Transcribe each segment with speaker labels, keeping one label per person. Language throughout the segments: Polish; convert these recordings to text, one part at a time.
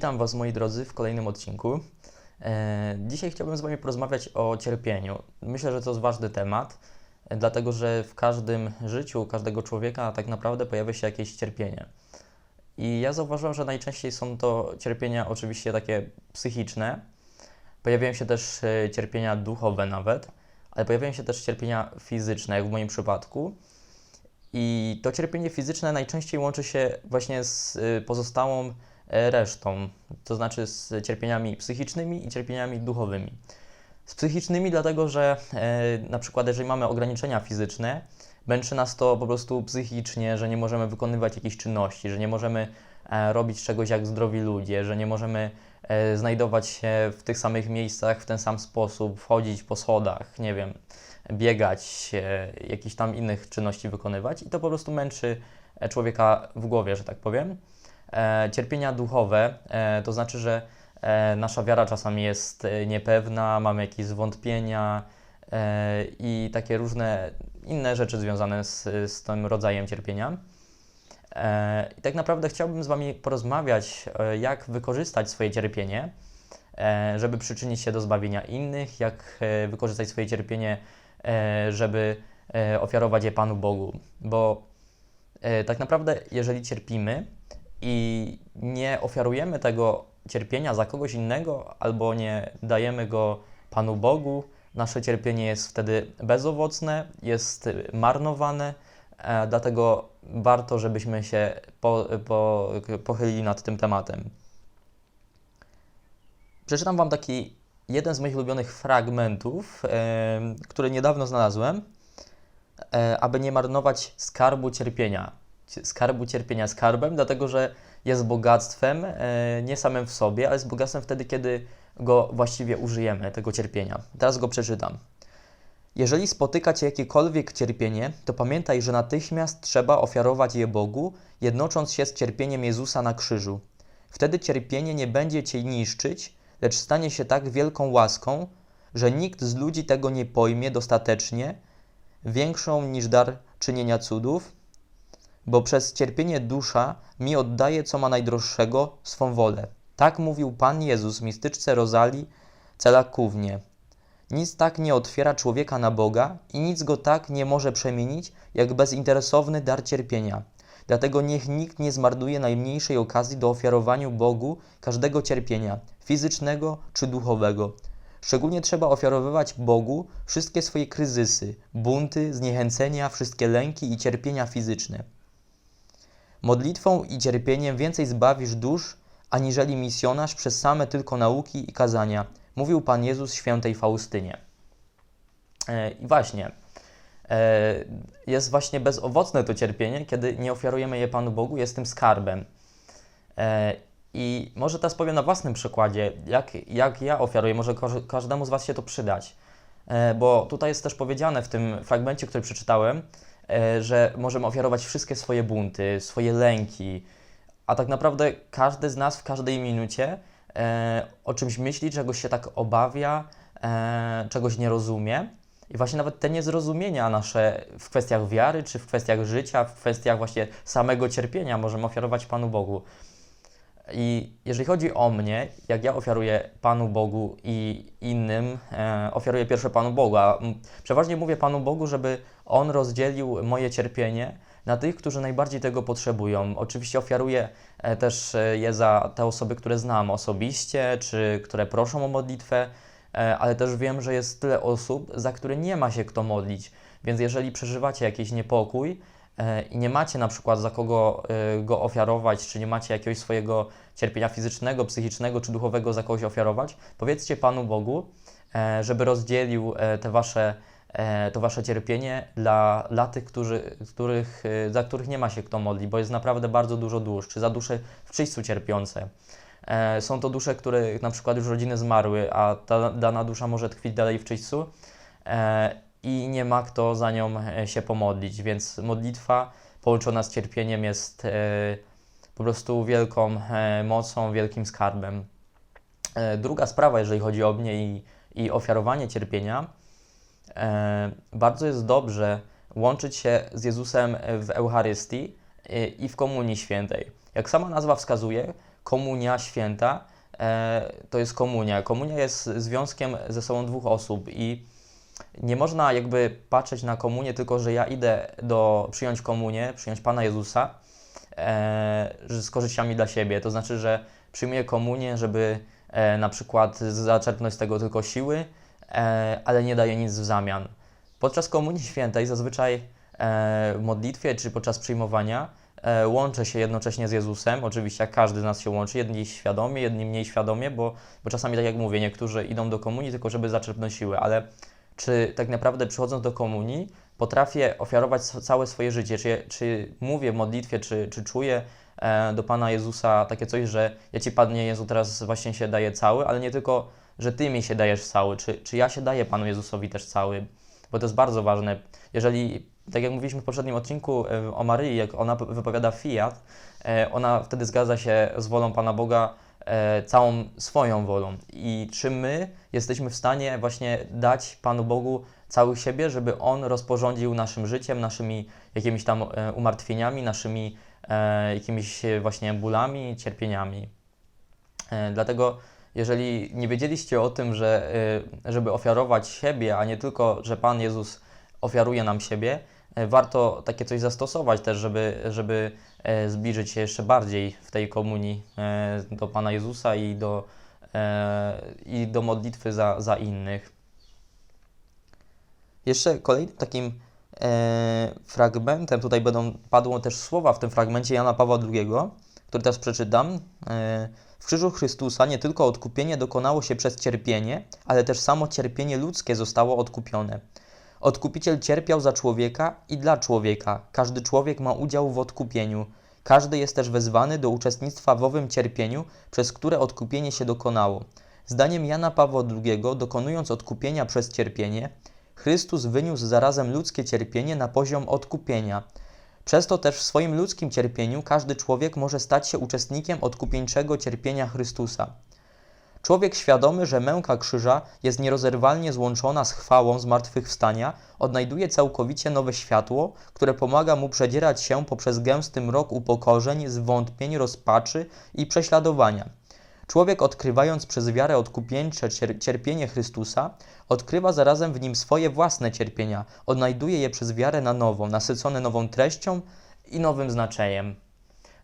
Speaker 1: Witam Was, moi drodzy, w kolejnym odcinku. E, Dzisiaj chciałbym z Wami porozmawiać o cierpieniu. Myślę, że to jest ważny temat, e, dlatego że w każdym życiu każdego człowieka tak naprawdę pojawia się jakieś cierpienie. I ja zauważyłem, że najczęściej są to cierpienia oczywiście takie psychiczne. Pojawiają się też e, cierpienia duchowe nawet, ale pojawiają się też cierpienia fizyczne, jak w moim przypadku. I to cierpienie fizyczne najczęściej łączy się właśnie z pozostałą resztą, to znaczy z cierpieniami psychicznymi i cierpieniami duchowymi. Z psychicznymi dlatego, że e, na przykład jeżeli mamy ograniczenia fizyczne, męczy nas to po prostu psychicznie, że nie możemy wykonywać jakichś czynności, że nie możemy e, robić czegoś jak zdrowi ludzie, że nie możemy e, znajdować się w tych samych miejscach w ten sam sposób, wchodzić po schodach, nie wiem, biegać, e, jakichś tam innych czynności wykonywać i to po prostu męczy e, człowieka w głowie, że tak powiem. E, cierpienia duchowe, e, to znaczy, że e, nasza wiara czasami jest niepewna, mamy jakieś zwątpienia i takie różne inne rzeczy związane z, z tym rodzajem cierpienia. I tak naprawdę chciałbym z Wami porozmawiać, jak wykorzystać swoje cierpienie, żeby przyczynić się do zbawienia innych, jak wykorzystać swoje cierpienie, żeby ofiarować je Panu Bogu. Bo tak naprawdę, jeżeli cierpimy i nie ofiarujemy tego cierpienia za kogoś innego, albo nie dajemy go Panu Bogu, nasze cierpienie jest wtedy bezowocne, jest marnowane, e, dlatego warto, żebyśmy się po, po, pochylili nad tym tematem. Przeczytam Wam taki jeden z moich ulubionych fragmentów, e, który niedawno znalazłem, e, aby nie marnować skarbu cierpienia. Skarbu cierpienia skarbem, dlatego że jest bogactwem e, nie samym w sobie, ale jest bogactwem wtedy, kiedy go właściwie użyjemy, tego cierpienia. Teraz go przeczytam. Jeżeli spotyka Cię jakiekolwiek cierpienie, to pamiętaj, że natychmiast trzeba ofiarować je Bogu, jednocząc się z cierpieniem Jezusa na krzyżu. Wtedy cierpienie nie będzie Cię niszczyć, lecz stanie się tak wielką łaską, że nikt z ludzi tego nie pojmie dostatecznie, większą niż dar czynienia cudów, bo przez cierpienie dusza mi oddaje, co ma najdroższego, swą wolę. Tak mówił Pan Jezus mistyczce Rozali Celakównie. Nic tak nie otwiera człowieka na Boga i nic go tak nie może przemienić, jak bezinteresowny dar cierpienia. Dlatego niech nikt nie zmarnuje najmniejszej okazji do ofiarowania Bogu każdego cierpienia, fizycznego czy duchowego. Szczególnie trzeba ofiarowywać Bogu wszystkie swoje kryzysy, bunty, zniechęcenia, wszystkie lęki i cierpienia fizyczne. Modlitwą i cierpieniem więcej zbawisz dusz, aniżeli misjonarz przez same tylko nauki i kazania, mówił Pan Jezus świętej Faustynie. E, I właśnie, e, jest właśnie bezowocne to cierpienie, kiedy nie ofiarujemy je Panu Bogu, jest tym skarbem. E, I może teraz powiem na własnym przykładzie, jak, jak ja ofiaruję, może każ- każdemu z Was się to przydać. Bo tutaj jest też powiedziane w tym fragmencie, który przeczytałem, że możemy ofiarować wszystkie swoje bunty, swoje lęki, a tak naprawdę każdy z nas w każdej minucie e, o czymś myśli, czegoś się tak obawia, e, czegoś nie rozumie. I właśnie nawet te niezrozumienia nasze w kwestiach wiary, czy w kwestiach życia, w kwestiach właśnie samego cierpienia możemy ofiarować Panu Bogu. I jeżeli chodzi o mnie, jak ja ofiaruję Panu Bogu i innym, e, ofiaruję pierwsze Panu Bogu, a przeważnie mówię Panu Bogu, żeby On rozdzielił moje cierpienie na tych, którzy najbardziej tego potrzebują. Oczywiście ofiaruję e, też e, je za te osoby, które znam osobiście, czy które proszą o modlitwę, e, ale też wiem, że jest tyle osób, za które nie ma się kto modlić. Więc jeżeli przeżywacie jakiś niepokój, i nie macie na przykład za kogo e, go ofiarować, czy nie macie jakiegoś swojego cierpienia fizycznego, psychicznego czy duchowego za kogoś ofiarować, powiedzcie Panu Bogu, e, żeby rozdzielił e, te wasze, e, to wasze cierpienie dla, dla tych, którzy, których, e, za których nie ma się kto modlić, bo jest naprawdę bardzo dużo dusz, czy za dusze w czyśćcu cierpiące. E, Są to dusze, których na przykład już rodziny zmarły, a ta dana dusza może tkwić dalej w czyśćcu e, i nie ma kto za nią e, się pomodlić, więc modlitwa połączona z cierpieniem jest e, po prostu wielką e, mocą, wielkim skarbem. Druga sprawa, jeżeli chodzi o mnie i, i ofiarowanie cierpienia, bardzo jest dobrze łączyć się z Jezusem w Eucharystii i w Komunii Świętej. Jak sama nazwa wskazuje, komunia święta to jest komunia. Komunia jest związkiem ze sobą dwóch osób i nie można jakby patrzeć na komunię tylko, że ja idę do przyjąć komunię, przyjąć Pana Jezusa e, z korzyściami dla siebie. To znaczy, że przyjmuję komunię, żeby e, na przykład zaczerpnąć z tego tylko siły, e, ale nie daję nic w zamian. Podczas Komunii Świętej zazwyczaj e, w modlitwie czy podczas przyjmowania e, łączę się jednocześnie z Jezusem. Oczywiście każdy z nas się łączy, jedni świadomie, jedni mniej świadomie, bo, bo czasami, tak jak mówię, niektórzy idą do komunii tylko, żeby zaczerpnąć siły, ale czy tak naprawdę przychodząc do komunii, potrafię ofiarować całe swoje życie, czy, czy mówię w modlitwie, czy, czy czuję e, do Pana Jezusa takie coś, że ja Ci, Panie Jezu, teraz właśnie się daję cały, ale nie tylko, że Ty mi się dajesz cały, czy, czy ja się daję Panu Jezusowi też cały, bo to jest bardzo ważne. Jeżeli, tak jak mówiliśmy w poprzednim odcinku e, o Maryi, jak ona wypowiada fiat, e, ona wtedy zgadza się z wolą Pana Boga całą swoją wolą. I czy my jesteśmy w stanie właśnie dać Panu Bogu cały siebie, żeby On rozporządził naszym życiem, naszymi jakimiś tam e, umartwieniami, naszymi e, jakimiś e, właśnie bólami, cierpieniami. E, dlatego, jeżeli nie wiedzieliście o tym, że e, żeby ofiarować siebie, a nie tylko, że Pan Jezus ofiaruje nam siebie, e, warto takie coś zastosować też, żeby, żeby e, zbliżyć się jeszcze bardziej w tej komunii e, do Pana Jezusa i do, e, i do modlitwy za, za innych. Jeszcze kolejnym takim e, fragmentem, tutaj będą padło też słowa w tym fragmencie Jana Pawła II, który teraz przeczytam. E, w krzyżu Chrystusa nie tylko odkupienie dokonało się przez cierpienie, ale też samo cierpienie ludzkie zostało odkupione. Odkupiciel cierpiał za człowieka i dla człowieka. Każdy człowiek ma udział w odkupieniu. Każdy jest też wezwany do uczestnictwa w owym cierpieniu, przez które odkupienie się dokonało. Zdaniem Jana Pawła II, dokonując odkupienia przez cierpienie, Chrystus wyniósł zarazem ludzkie cierpienie na poziom odkupienia. Przez to też w swoim ludzkim cierpieniu każdy człowiek może stać się uczestnikiem odkupieńczego cierpienia Chrystusa. Człowiek świadomy, że męka krzyża jest nierozerwalnie złączona z chwałą zmartwychwstania, odnajduje całkowicie nowe światło, które pomaga mu przedzierać się poprzez gęsty mrok upokorzeń, zwątpień, rozpaczy i prześladowania. Człowiek, odkrywając przez wiarę odkupieńcze cier- cierpienie Chrystusa, odkrywa zarazem w nim swoje własne cierpienia, odnajduje je przez wiarę na nowo, nasycone nową treścią i nowym znaczeniem.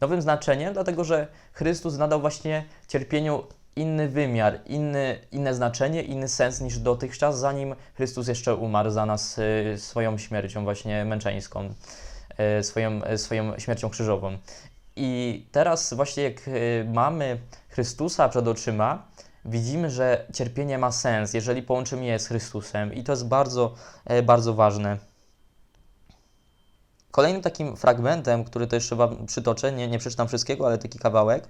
Speaker 1: Nowym znaczeniem, dlatego że Chrystus nadał właśnie cierpieniu inny wymiar, inny, inne znaczenie, inny sens niż dotychczas, zanim Chrystus jeszcze umarł za nas y, swoją śmiercią właśnie męczeńską, y, swoją, y, swoją śmiercią krzyżową. I teraz właśnie jak mamy Chrystusa przed oczyma, widzimy, że cierpienie ma sens, jeżeli połączymy je z Chrystusem i to jest bardzo, e, bardzo ważne. Kolejnym takim fragmentem, który to jeszcze Wam przytoczę, nie, nie przeczytam wszystkiego, ale taki kawałek.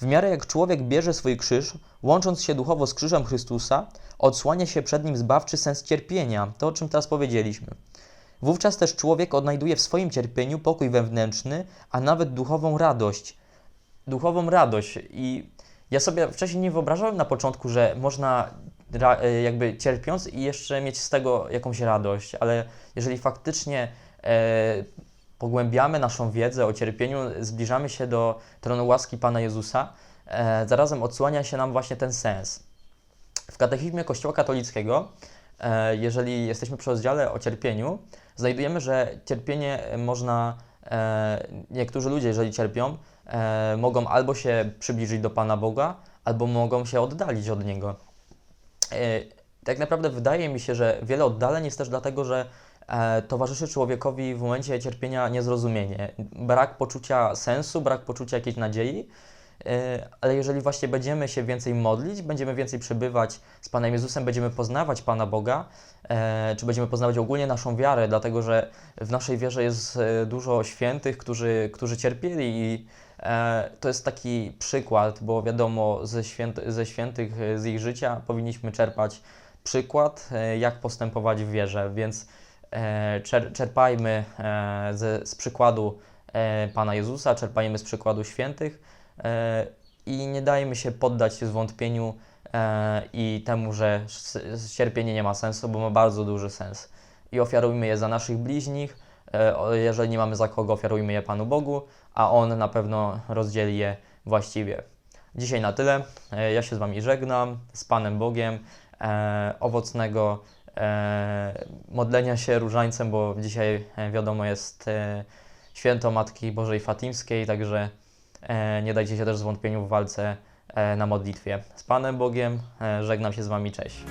Speaker 1: W miarę jak człowiek bierze swój krzyż, łącząc się duchowo z krzyżem Chrystusa, odsłania się przed nim zbawczy sens cierpienia, to o czym teraz powiedzieliśmy. Wówczas też człowiek odnajduje w swoim cierpieniu pokój wewnętrzny, a nawet duchową radość. Duchową radość. I ja sobie wcześniej nie wyobrażałem na początku, że można e, jakby cierpiąc i jeszcze mieć z tego jakąś radość, ale jeżeli faktycznie e, pogłębiamy naszą wiedzę o cierpieniu, zbliżamy się do tronu łaski Pana Jezusa, e, zarazem odsłania się nam właśnie ten sens. W katechizmie Kościoła katolickiego, e, jeżeli jesteśmy przy rozdziale o cierpieniu, znajdujemy, że cierpienie można, e, niektórzy ludzie, jeżeli cierpią, e, mogą albo się przybliżyć do Pana Boga, albo mogą się oddalić od Niego. E, tak naprawdę wydaje mi się, że wiele oddaleń jest też dlatego, że towarzyszy człowiekowi w momencie cierpienia niezrozumienie, brak poczucia sensu, brak poczucia jakiejś nadziei. E, Ale jeżeli właśnie będziemy się więcej modlić, będziemy więcej przebywać z Panem Jezusem, będziemy poznawać Pana Boga, e, czy będziemy poznawać ogólnie naszą wiarę, dlatego że w naszej wierze jest e, dużo świętych, którzy, którzy cierpieli i e, to jest taki przykład, bo wiadomo, ze, święty, ze świętych, e, z ich życia powinniśmy czerpać przykład, e, jak postępować w wierze, więc e, czerpajmy e, ze, z przykładu e, Pana Jezusa, czerpajmy z przykładu świętych e, i nie dajmy się poddać zwątpieniu e, i temu, że cierpienie nie ma sensu, bo ma bardzo duży sens. I ofiarujmy je za naszych bliźnich, e, jeżeli nie mamy za kogo, ofiarujmy je Panu Bogu, a On na pewno rozdzieli je właściwie. Dzisiaj na tyle. E, Ja się z Wami żegnam. Z Panem Bogiem. E, owocnego e, modlenia się różańcem, bo dzisiaj e, wiadomo jest e, święto Matki Bożej Fatimskiej, także e, nie dajcie się też zwątpieniu w walce e, na modlitwie. Z Panem Bogiem e, żegnam się z Wami. Cześć.